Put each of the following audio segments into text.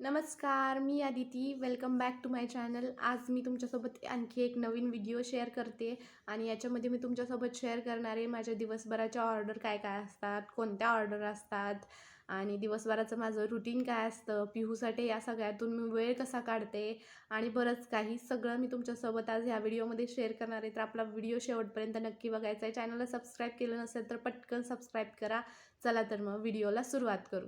नमस्कार मी Aditi welcome back to my channel आज मी तुमच्यासोबत आणखी एक नवीन व्हिडिओ शेअर करते आणि याच्यामध्ये मी तुमच्यासोबत शेअर करणारे माझ्या दिवसभराच्या ऑर्डर काय काय असतात कोणत्या ऑर्डर असतात आणि दिवसभराचं माझं रुटीन काय असतं पिहूसाठी या सगळ्यातून मी वेळ कसा काढते आणि बरंच काही सगळं मी तुमच्यासोबत आज ह्या व्हिडिओमध्ये शेअर करणार आहे. तर आपला व्हिडिओ शेवटपर्यंत नक्की बघायचा आहे. चॅनलला सबस्क्राईब केलं नसेल तर पटकन सबस्क्राईब करा. चला तर मग व्हिडिओला सुरुवात करू.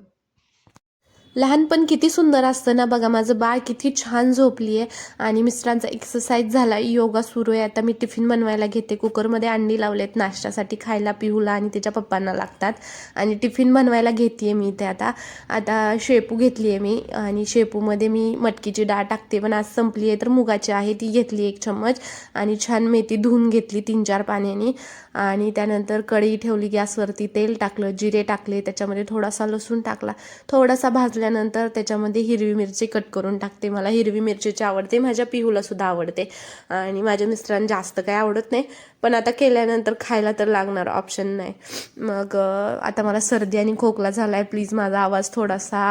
लहानपण किती सुंदर असतं ना बघा माझं बाळ किती छान झोपली आहे आणि मिस्टरांचा एक्सरसाइज झाला योगा सुरू आहे. आता मी टिफिन बनवायला घेते. कुकरमध्ये अंडी लावलेत नाश्त्यासाठी खायला पिहूला आणि त्याच्या पप्पांना लागतात. आणि टिफिन बनवायला घेते मी इथे आता. आता शेपू घेतली आहे मी. आणि शेपूमध्ये मी मटकीची डाळ टाकते. पण आज संपली आहे तर मुगाची आहे. ती घेतली एक चम्मच. आणि छान मेथी धुवून घेतली तीन चार पाण्याने. आणि त्यानंतर कढई ठेवली गॅसवरती. तेल टाकलं जिरे टाकले. त्याच्यामध्ये थोडासा लसूण टाकला. थोडासा भाजल्यानंतर त्याच्यामध्ये हिरवी मिरची कट करून टाकते. मला हिरवी मिरचीची आवडते माझ्या पिहूला सुद्धा आवडते. आणि माझ्या मिस्टरांना जास्त काही आवडत नाही. पण आता केल्यानंतर खायला तर लागणार ऑप्शन नाही. मग आता मला सर्दी आणि खोकला झाला आहे प्लीज माझा आवाज थोडासा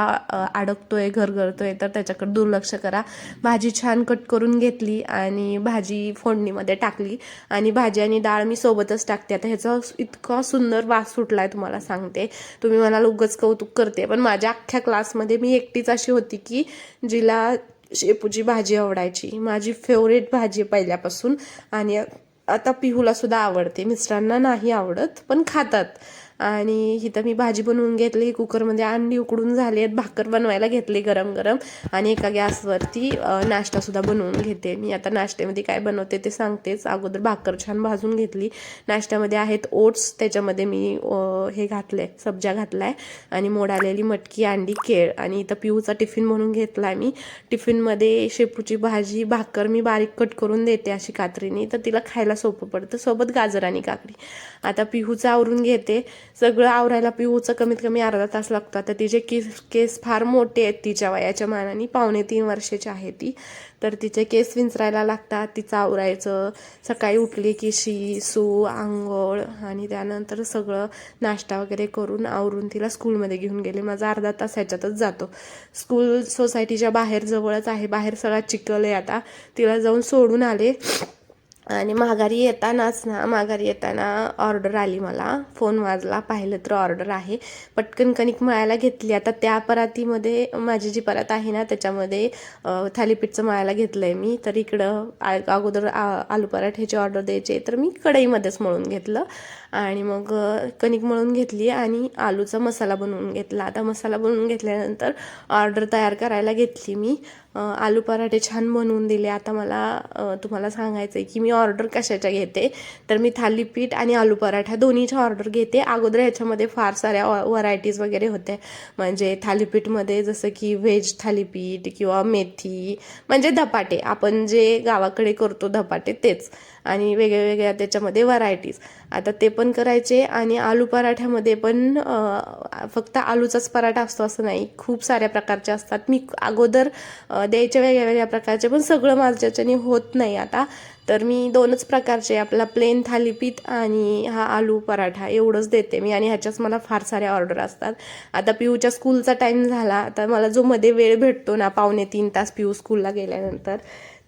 अडकतोय घरघरतोय तर त्याच्याकडे दुर्लक्ष करा. भाजी छान कट करून घेतली आणि भाजी फोडणीमध्ये टाकली. आणि भाजी आणि डाळ मी सोबतच टाकते. आता ह्याचा इतका सुंदर वास सुटला आहे तुम्हाला सांगते. तुम्ही मला उगच कौतुक करते. पण माझ्या अख्ख्या क्लासमध्ये मी एकटीच अशी होती की जिला शेपूची भाजी आवडायची. माझी फेवरेट भाजी पहिल्यापासून. आणि आता पिहूला सुद्धा आवडते. मिस्टरांना नाही आवडत पण खातात. आणि इथं मी भाजी बनवून घेतली. कुकरमध्ये अंडी उकडून झाली आहेत. भाकर बनवायला घेतली गरम गरम. आणि एका गॅसवरती नाश्तासुद्धा बनवून घेते. मी आता नाश्त्यामध्ये काय बनवते ते सांगतेच. अगोदर भाकर छान भाजून घेतली. नाश्त्यामध्ये आहेत ओट्स. त्याच्यामध्ये मी अ, हे घातले सब्जा आहे आणि मोड आलेली मटकी अंडी केळ. आणि इथं पिऊचा टिफिन म्हणून घेतला मी. टिफिनमध्ये शेपूची भाजी भाकर मी बारीक कट करून देते अशी कात्रीने. तर तिला खायला सोपं पडतं. सोबत गाजर आणि काकडी. आता पिहूचं आवरून घेते. सगळं आवरायला पिऊचं कमीत कमी अर्धा तास लागतो. आता तिचे केस केस फार मोठे आहेत तिच्या वयाच्या मानाने पावणे तीन वर्षाची आहे ती. तर तिचे केस विंचरायला लागतात तिचं आवरायचं. सकाळी उठली की शी सू आंघोळ आणि त्यानंतर सगळं नाश्ता वगैरे करून आवरून तिला स्कूलमध्ये घेऊन गेले. माझा अर्धा तास ह्याच्यातच जातो. स्कूल सोसायटीच्या बाहेर जवळच आहे. बाहेर सगळा चिखल आहे आता. तिला जाऊन सोडून आले. आणि माघारी येतानाच ना माघारी येताना ऑर्डर आली मला. फोन वाजला पाहिलं तर ऑर्डर आहे. पटकन कणिक मळायला घेतली. आता त्या परातीमध्ये माझी जी परात आहे ना त्याच्यामध्ये थालीपीठचं मळायला घेतलं आहे मी. तर इकडं अगोदर आ- आलू पराठ्याची ऑर्डर द्यायची तर मी कढईमध्येच मळून घेतलं. आणि मग कणिक मळून घेतली आणि आलूचा मसाला बनवून घेतला. आता मसाला बनवून घेतल्यानंतर ऑर्डर तयार करायला घेतली मी. आलू पराठे छान बनवून दिले. आता मला तुम्हाला सांगायचं आहे की मी ऑर्डर कशाच्या घेते? तर मी थालीपीठ आणि आलू पराठा दोन्हीच्या ऑर्डर घेते. अगोदर ह्याच्यामध्ये फार साऱ्या व्हरायटीज वगैरे होत्या. म्हणजे थालीपीठमध्ये जसं की व्हेज थालीपीठ किंवा मेथी म्हणजे धपाटे. आपण जे गावाकडे करतो धपाटे तेच. आणि वेगळ्या वेगळ्या त्याच्यामध्ये व्हरायटीज आता ते पण करायचे आणि आलू पराठ्यामध्ये पण फक्त आलूचाच पराठा असतो असं नाही. खूप साऱ्या प्रकारचे असतात. मी अगोदर द्यायच्या द्यायचे वेगळ्या वेगळ्या प्रकारचे पण सगळं माझ्याच्याने होत नाही आता. तर मी दोनच प्रकारचे आपला प्लेन थालीपीठ आणि हा आलू पराठा एवढंच देते मी आणि ह्याच्याच मला फार साऱ्या ऑर्डर असतात. आता पिऊच्या स्कूलचा टाईम झाला. आता मला जो मध्ये वेळ भेटतो ना पावणे तीन तास पिऊ स्कूलला गेल्यानंतर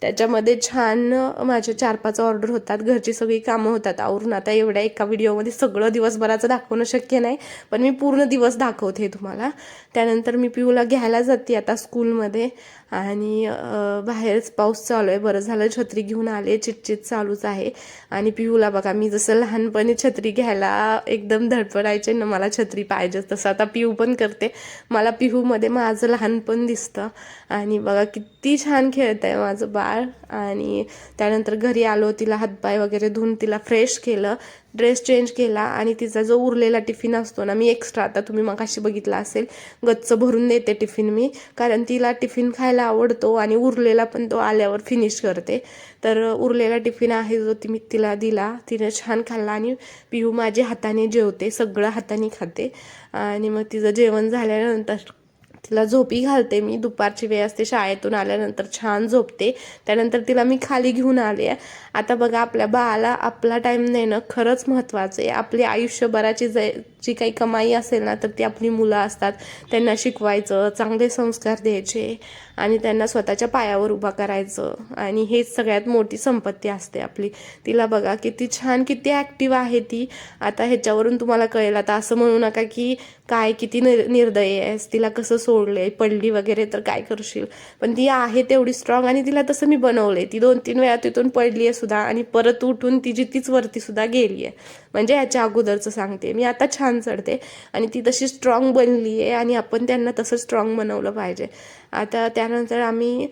त्याच्यामध्ये छान माझ्या चार पाच ऑर्डर होतात. घरची सगळी कामं होतात. आवरून आता एवढ्या एका व्हिडिओमध्ये सगळं दिवसभराचं दाखवणं शक्य नाही पण मी पूर्ण दिवस दाखवते तुम्हाला. त्यानंतर मी पिऊला घ्यायला जाते आता स्कूलमध्ये आणि बाहेरच पाऊस चालू आहे. बरं झालं छत्री घेऊन आले. चिटचिट चालूच आहे. आणि पिऊला बघा मी जसं लहानपणी छत्री घ्यायला एकदम धडपडायचे ना मला छत्री पाहिजे तसं. आता पिऊ पण करते. मला पिहूमध्ये माझं लहानपण दिसतं. आणि बघा किती छान खेळत आहे माझं बा बाळ आणि त्यानंतर घरी आलो तिला हातपाय वगैरे धुवून तिला फ्रेश केलं ड्रेस चेंज केला आणि तिचा जो उरलेला टिफिन असतो ना मी एक्स्ट्रा आता तुम्ही मग अशी बघितला असेल गच्च भरून देते टिफिन मी कारण तिला टिफिन खायला आवडतो आणि उरलेला पण तो आल्यावर फिनिश करते. तर उरलेला टिफिन आहे जो ती मी तिला दिला तिने छान खाल्ला आणि पिहू माझ्या हाताने जेवते सगळं हाताने खाते. आणि मग तिचं जेवण झाल्यानंतर तिला झोपी घालते मी. दुपारची वेळ असते शाळेतून आल्यानंतर छान झोपते. त्यानंतर तिला मी खाली घेऊन आले. आता बघा आपल्या बाळाला आपला टाईम देणं खरंच महत्त्वाचं आहे. आपली आयुष्यभराची जै जी काही कमाई असेल ना तर ती आपली मुलं असतात. त्यांना शिकवायचं चांगले संस्कार द्यायचे आणि त्यांना स्वतःच्या पायावर उभा करायचं. आणि हेच सगळ्यात मोठी संपत्ती असते आपली. तिला बघा किती छान किती ॲक्टिव्ह आहे ती. आता ह्याच्यावरून तुम्हाला कळेल. आता असं म्हणू नका की काय किती निर निर्दयी आहेस तिला कसं सोडले पडली वगैरे तर काय करशील? पण ती आहे तेवढी स्ट्रॉंग आणि तिला तसं मी बनवले ती दोन तीन वेळा तिथून पडली आहे सुद्धा आणि परत उठून ती तीच वरती सुद्धा गेली आहे म्हणजे याच्या अगोदरचं सांगते. मी आता छान चढते आणि ती तशी स्ट्रॉंग बनली आहे आणि आपण त्यांना तसं स्ट्रॉंग बनवलं पाहिजे. आता त्यानंतर आम्ही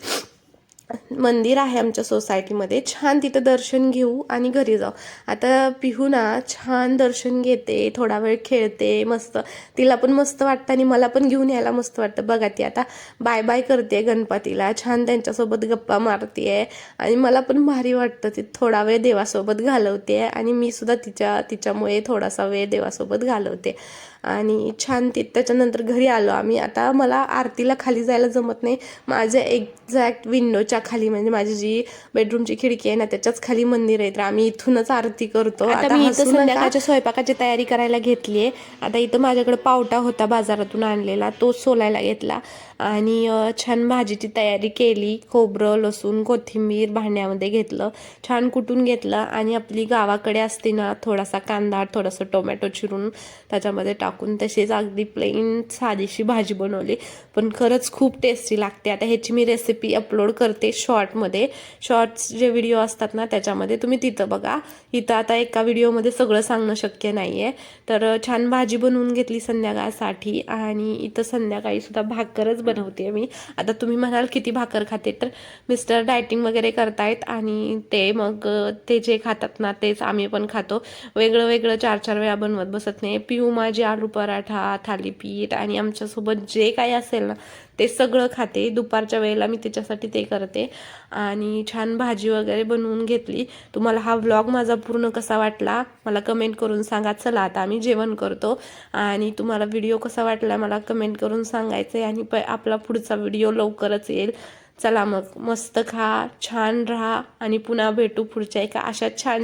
मंदिर आहे आमच्या सोसायटीमध्ये. छान तिथं दर्शन घेऊ आणि घरी जाऊ. आता पिहू ना छान दर्शन घेते थोडा वेळ खेळते मस्त. तिला पण मस्त वाटतं आणि मला पण घेऊन यायला मस्त वाटतं. बघा ती आता बाय बाय करते गणपतीला. छान त्यांच्यासोबत गप्पा मारते आणि मला पण भारी वाटतं ती थोडा वेळ देवासोबत घालवते आणि मी सुद्धा तिच्या तिच्यामुळे थोडासा वेळ देवासोबत घालवते. आणि छान ती त्याच्यानंतर घरी आलो आम्ही. आता मला आरतीला खाली जायला जमत नाही. माझ्या एक्झॅक्ट विंडोच्या खाली म्हणजे माझी जी बेडरूमची खिडकी आहे ना त्याच्याच खाली मंदिर आहे. तर आम्ही इथूनच आरती करतो. आता मी इथं संध्याकाळच्या स्वयंपाकाची तयारी करायला घेतली आहे आता इथं माझ्याकडे पावटा होता बाजारातून आणलेला तो सोलायला घेतला. आणि छान भाजीची तयारी केली. खोबरं लसूण कोथिंबीर भांड्यामध्ये घेतलं. छान कुटून घेतलं. आणि आपली गावाकडे असते ना थोडासा कांदा थोडंसं टोमॅटो चिरून त्याच्यामध्ये टाकून तशीच अगदी प्लेन साधीशी भाजी बनवली. पण खरंच खूप टेस्टी लागते. आता ह्याची मी रेसिपी अपलोड करते शॉर्टमध्ये शॉर्ट्स जे व्हिडिओ असतात ना त्याच्यामध्ये तुम्ही तिथं बघा. इथं आता एका व्हिडिओमध्ये सगळं सांगणं शक्य नाही आहे तर छान भाजी बनवून घेतली संध्याकाळसाठी आणि इथं संध्याकाळीसुद्धा भाकरच बनवते मी. आता तुम्ही म्हणाल किती भाकर खाते? तर मिस्टर डायटिंग वगैरे करतायत आणि ते मग ते जे खातात ना तेच आम्ही पण खातो. वेगळं वेगळं चार चार वेळा बनवत बसत नाही. पिऊ माझी आलू पराठा थालीपीठ आणि आमच्यासोबत जे काही असेल ना ते सगळं खाते. दुपारच्या वेळेला मी त्याच्यासाठी ते करते. आणि छान भाजी वगैरे बनवून घेतली. तुम्हाला हा व्लॉग माझा पूर्ण कसा वाटला मला कमेंट करून सांगा. चला आता आम्ही जेवण करतो. आणि तुम्हाला व्हिडिओ कसा वाटला मला कमेंट करून सांगायचं आहे आणि प आपला पुढचा व्हिडिओ लवकरच येईल. चला मग मस्त खा छान राहा. आणि पुन्हा भेटू पुढच्या एका अशा छान